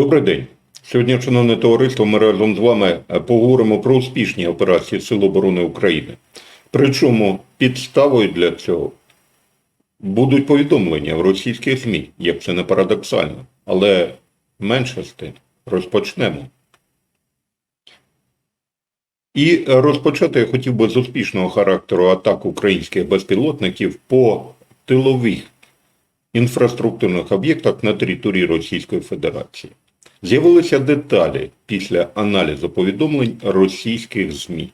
Добрий день. Сьогодні, шановне товариство, ми разом з вами е, поговоримо про успішні операції Сил оборони України. Причому підставою для цього будуть повідомлення в російських ЗМІ, як це не парадоксально. Але менше з тим розпочнемо. І розпочати я хотів би з успішного характеру атак українських безпілотників по тилових інфраструктурних об'єктах на території Російської Федерації. З'явилися деталі після аналізу повідомлень російських ЗМІ.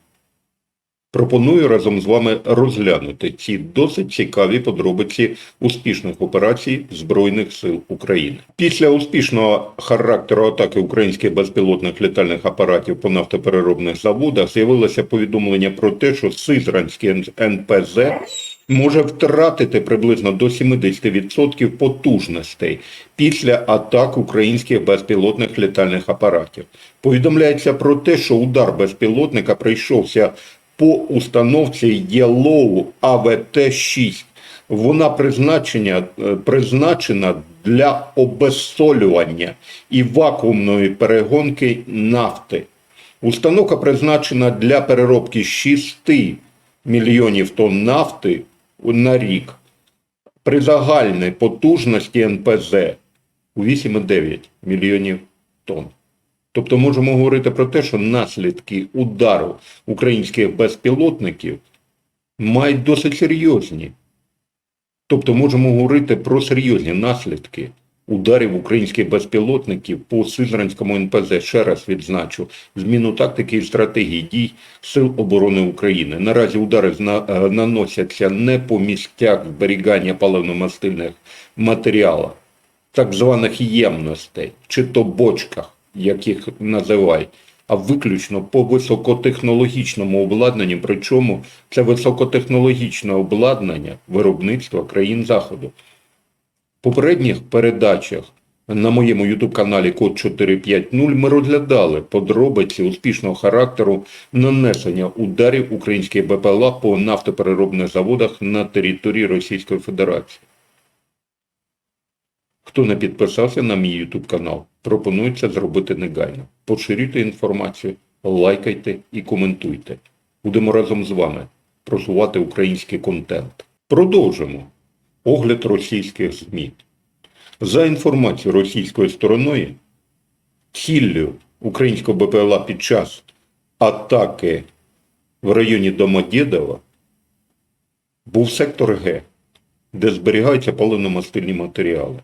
Пропоную разом з вами розглянути ці досить цікаві подробиці успішних операцій Збройних сил України. Після успішного характеру атаки українських безпілотних літальних апаратів по нафтопереробних заводах з'явилося повідомлення про те, що Сизранський НПЗ може втратити приблизно до 70% потужностей після атак українських безпілотних літальних апаратів. Повідомляється про те, що удар безпілотника прийшовся по установці Yellow АВТ-6. Вона призначення, е, призначена для обезсолювання і вакуумної перегонки нафти. Установка призначена для переробки 6 мільйонів тонн нафти на рік. При загальній потужності НПЗ у 8,9 мільйонів тонн. Тобто можемо говорити про те, що наслідки удару українських безпілотників мають досить серйозні. Тобто можемо говорити про серйозні наслідки ударів українських безпілотників по Сизранському НПЗ. Ще раз відзначу зміну тактики і стратегії дій Сил оборони України. Наразі удари е, наносяться не по місцях зберігання паливно-мастильних матеріалів, так званих ємностей, чи то бочках, як їх називають, а виключно по високотехнологічному обладнанню, причому це високотехнологічне обладнання виробництва країн Заходу. Попередніх передачах на моєму YouTube каналі Код 450 ми розглядали подробиці успішного характеру нанесення ударів українських БПЛА по нафтопереробних заводах на території Російської Федерації. Хто не підписався на мій YouTube канал, пропоную це зробити негайно. Поширюйте інформацію, лайкайте і коментуйте. Будемо разом з вами просувати український контент. Продовжимо огляд російських ЗМІ. За інформацією російської сторони, ціллю українського БПЛА під час атаки в районі Домодєдова був сектор Г, де зберігаються паливно-мастильні матеріали.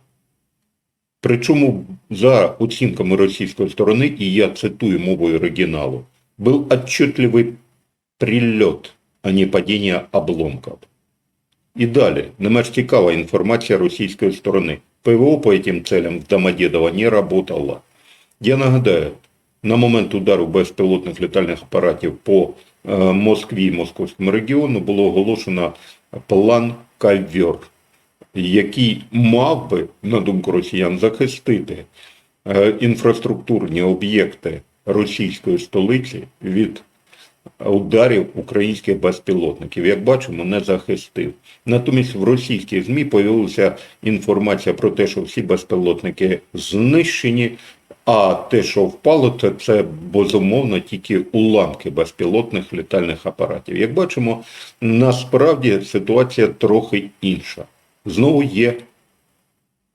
Причому за оцінками російської сторони, і я цитую мовою оригіналу, був отчетливий прильот, а не падіння обломків. І далі, не менш цікава інформація російської сторони. ПВО по этим целям в Домодедово не работало. Я нагадаю, на момент удару безпілотних літальних апаратів по е, Москві і Московському регіону було оголошено план «Ковер», який мав би, на думку росіян, захистити е, інфраструктурні об'єкти російської столиці від ударів українських безпілотників. Як бачимо, не захистив. Натомість в російських ЗМІ появилася інформація про те, що всі безпілотники знищені, а те, що впало, то це безумовно тільки уламки безпілотних літальних апаратів. Як бачимо, насправді ситуація трохи інша. Знову є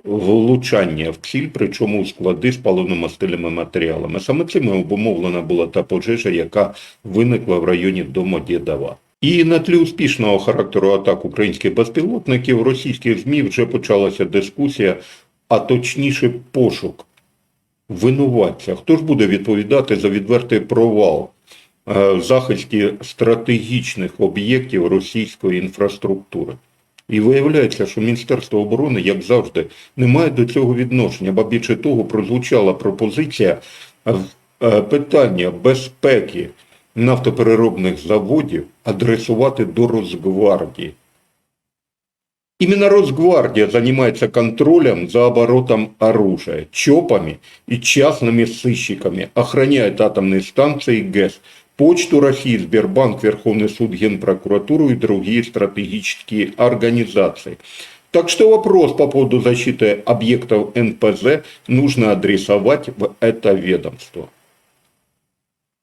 влучання в ціль, причому у склади з паливно-мастильними матеріалами. Саме цим обумовлена була та пожежа, яка виникла в районі Домодєдова. І на тлі успішного характеру атак українських безпілотників російських ЗМІ вже почалася дискусія, а точніше пошук винуватця. Хто ж буде відповідати за відвертий провал е, в захисті стратегічних об'єктів російської інфраструктури? І виявляється, що Міністерство оборони, як завжди, не має до цього відношення, ба більше того, прозвучала пропозиція е, е, питання безпеки нафтопереробних заводів адресувати до Росгвардії. Именно Росгвардия занимается контролем за оборотом оружия, ЧОПами и частными сыщиками, охраняет атомные станции ГЭС, Почту России, Сбербанк, Верховный суд, Генпрокуратуру и другие стратегические организации. Так что вопрос по поводу защиты объектов НПЗ нужно адресовать в это ведомство.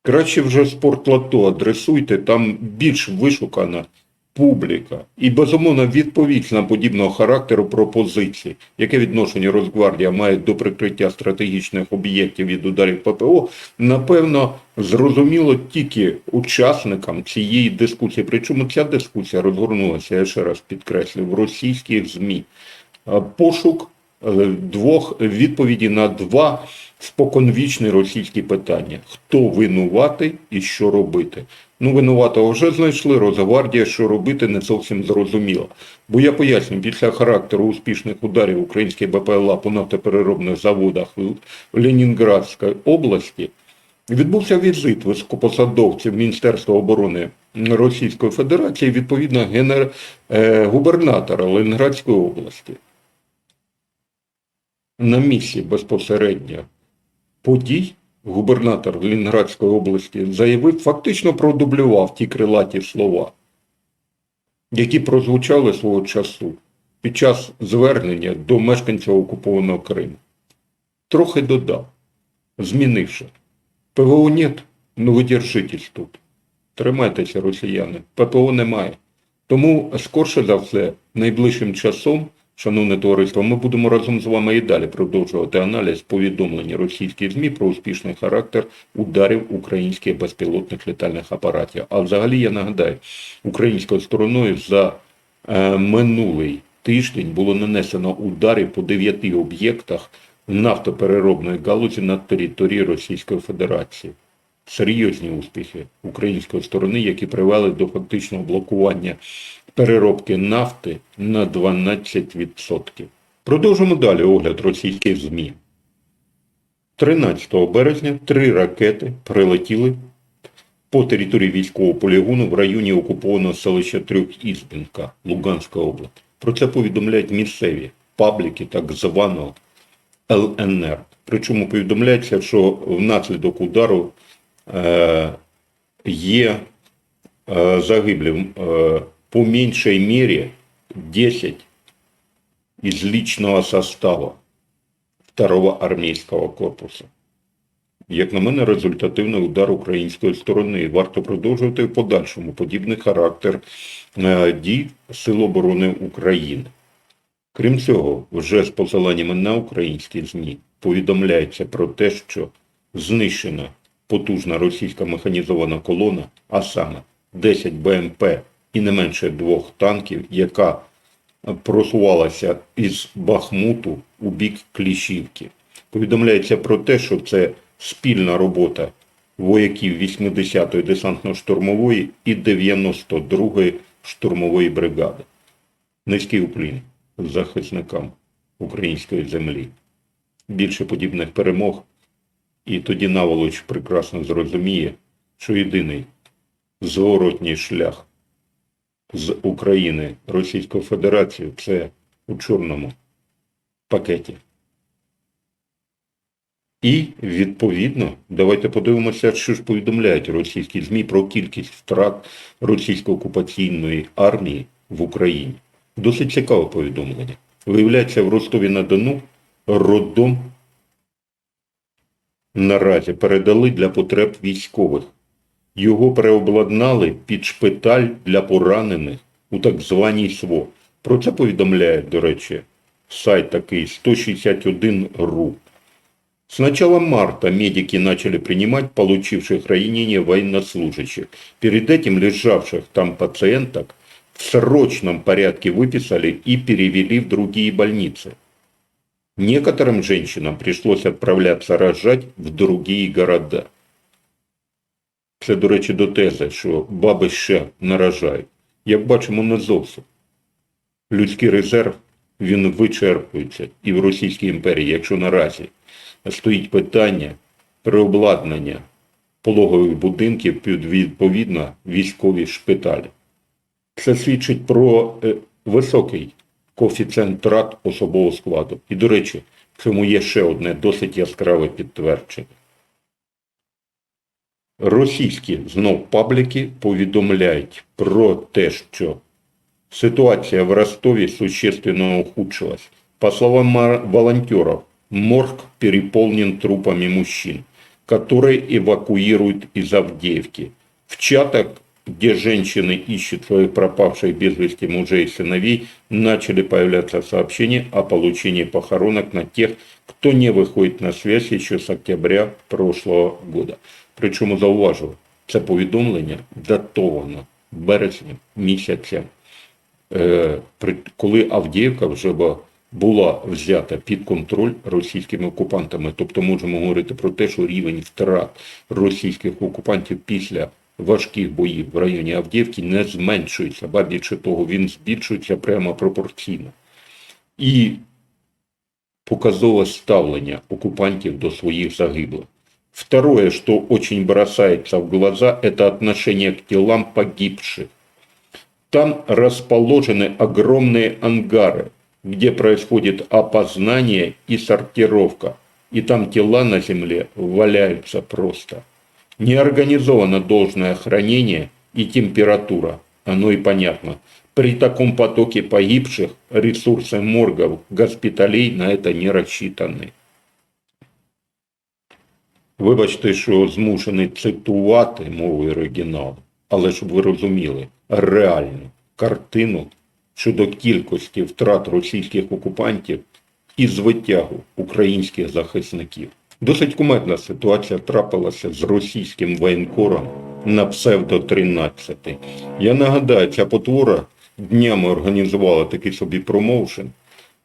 Краще вже спортлото адресуйте, там більш вишукана публіка. І, безумовно, відповідь на подібного характеру пропозиції, яке відношення Росгвардія має до прикриття стратегічних об'єктів від ударів ППО, напевно, зрозуміло тільки учасникам цієї дискусії. Причому ця дискусія розгорнулася, я ще раз підкреслю, в російських ЗМІ. Е, Пошук е, двох відповіді на два споконвічні російські питання: хто винуватий і що робити. Ну, винуватого вже знайшли, Росгвардія, що робити, не зовсім зрозуміло. Бо я поясню, після характеру успішних ударів українських БПЛА по нафтопереробних заводах в Ленінградській області відбувся візит високопосадовців Міністерства оборони Російської Федерації, відповідно генер... е, губернатора Ленінградської області. На місці безпосередньо подій губернатор Ленінградської області заявив, фактично продублював ті крилаті слова, які прозвучали свого часу під час звернення до мешканців окупованого Криму. Трохи додав, змінивши. ПВО нет, ну ви держитесь тут. Тримайтеся, росіяни. ППО немає. Тому, скорше за все, найближчим часом, шановне товариство, ми будемо разом з вами і далі продовжувати аналіз повідомлень російських ЗМІ про успішний характер ударів українських безпілотних літальних апаратів. А взагалі я нагадаю, українською стороною за е, минулий тиждень було нанесено ударів по дев'яти об'єктах нафтопереробної галузі на території Російської Федерації. Серйозні успіхи української сторони, які привели до фактичного блокування переробки нафти на 12%. Продовжимо далі огляд російських ЗМІ. 13 березня три ракети прилетіли по території військового полігону в районі окупованого селища Трьох Ізбінка, Луганська область. Про це повідомляють місцеві пабліки так званого ЛНР. Причому повідомляється, що внаслідок удару є е, загиблі е, по меншій мірі 10 із личного состава второго армійського корпусу. Як на мене, результативний удар української сторони. Варто продовжувати в подальшому подібний характер е, дій Сил оборони України. Крім цього, вже з посиланнями на українські ЗМІ повідомляється про те, що знищена потужна російська механізована колона, а саме 10 БМП і не менше двох танків, яка просувалася із Бахмуту у бік Кліщівки. Повідомляється про те, що це спільна робота вояків 80-ї десантно-штурмової і 92-ї штурмової бригади. Низький уклін захисникам української землі. Більше подібних перемог, і тоді наволоч прекрасно зрозуміє, що єдиний зворотній шлях з України Російської Федерації це у чорному пакеті. І, відповідно, давайте подивимося, що ж повідомляють російські ЗМІ про кількість втрат російської окупаційної армії в Україні. Досить цікаве повідомлення. Виявляється, в Ростові-на-Дону роддом наразі передали для потреб військових. Його переобладнали під шпиталь для поранених у так званій СВО. Про це повідомляє, до речі, сайт такий 161.ru. С начала марта медики начали принимать получивших ранения военнослужащих. Перед этим лежавших там пациенток в срочном порядке выписали и перевели в другие больницы. Некоторым женщинам пришлось отправляться рожать в другие города. Це, до речі, до тези, що баби ще наражають. Як бачимо, не зовсім. Людський резерв, він вичерпується і в Російській імперії, якщо наразі стоїть питання переобладнання пологових будинків під відповідно військові шпиталі. Це свідчить про е, високий коефіцієнт трат особового складу. І, до речі, цьому є ще одне досить яскраве підтвердження. Російські знов пабліки повідомляють про те, що Ситуация в Ростове существенно ухудшилась. По словам волонтеров, морг переполнен трупами мужчин, которые эвакуируют из Авдеевки. В чатах, где женщины ищут своих пропавших без вести мужей и сыновей, начали появляться сообщения о получении похоронок на тех, кто не выходит на связь еще с октября прошлого года. Причому зауважу, це повідомлення датовано березнем місяця е, при- коли Авдіївка вже бу- була взята під контроль російськими окупантами. Тобто можемо говорити про те, що рівень втрат російських окупантів після важких боїв в районі Авдіївки не зменшується, ба більше того, він збільшується прямо пропорційно. І показове ставлення оккупантов до своих загиблых. Второе, что очень бросается в глаза, это отношение к телам погибших. Там расположены огромные ангары, где происходит опознание и сортировка. И там тела на земле валяются просто. Не организовано должное хранение и температура. Оно и понятно. При таком потоке погибших ресурсы моргов, госпиталей на это не рассчитаны. Вибачте, що змушений цитувати мовою оригіналу, але щоб ви розуміли реальну картину щодо кількості втрат російських окупантів і звитягу українських захисників. Досить кумедна ситуація трапилася з російським воєнкором на псевдо 13. Я нагадаю, ця потвора днями організувала такий собі промоушен,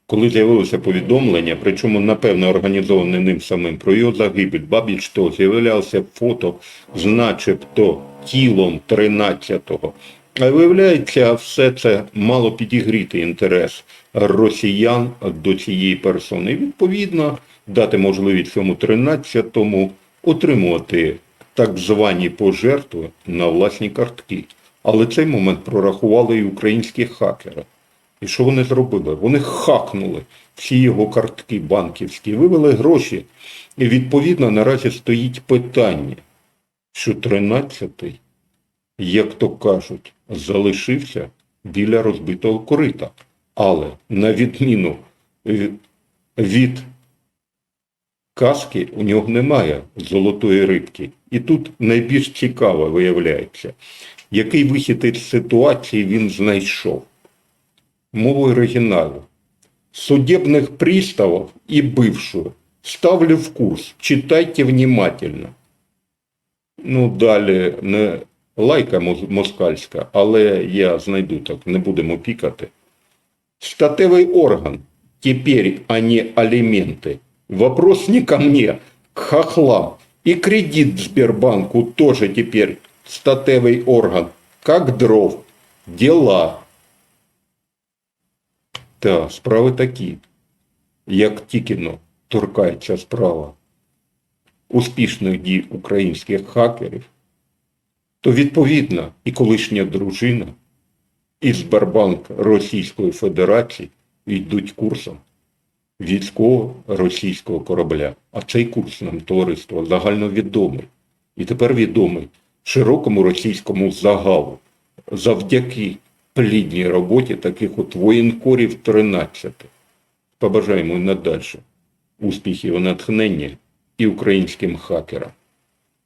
коли з'явилося повідомлення, причому напевно організоване ним самим про його загибель, ба більш того, з'являлося фото з начебто тілом 13-го. А виявляється, все це мало підігріти інтерес росіян до цієї персони. Відповідно, дати можливість цьому 13-му отримувати так звані пожертви на власні картки. Але цей момент прорахували і українські хакери. І що вони зробили? Вони хакнули всі його картки банківські, вивели гроші. І відповідно наразі стоїть питання, що 13-й, як то кажуть, залишився біля розбитого корита. Але на відміну е, від каски у нього немає золотої рибки. І тут найбільш цікаво виявляється, який вихід із ситуації він знайшов мову оригиналу. Судебных приставов и бывшую ставлю в курс. Читайте внимательно. Ну, далі не лайка москальська, але я знайду так, не будемо пікати. Статевий орган. Теперь они алименты. Вопрос не ко мне, к хохлам. И кредит Сбербанку тоже теперь статевый орган. Как дров. Дела. Та, справи такі. Як тільки торкається справа успішних дій українських хакерів, то відповідно і колишня дружина, і Сбербанк Російської Федерації йдуть курсом військового російського корабля. А цей курс нам товариство загальновідомий. І тепер відомий широкому російському загалу завдяки плідній роботі таких от воєнкорів 13. Побажаємо і надальше успіхів і натхнення і українським хакерам,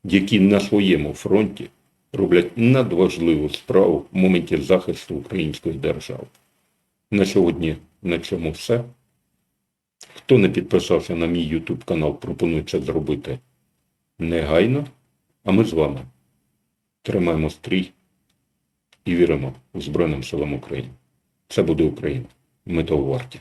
які на своєму фронті роблять надважливу справу в моменті захисту української держави. На сьогодні на цьому все. Хто не підписався на мій YouTube канал, пропоную це зробити негайно. А ми з вами тримаємо стрій і віримо у Збройним силам України. Це буде Україна. Ми того варті.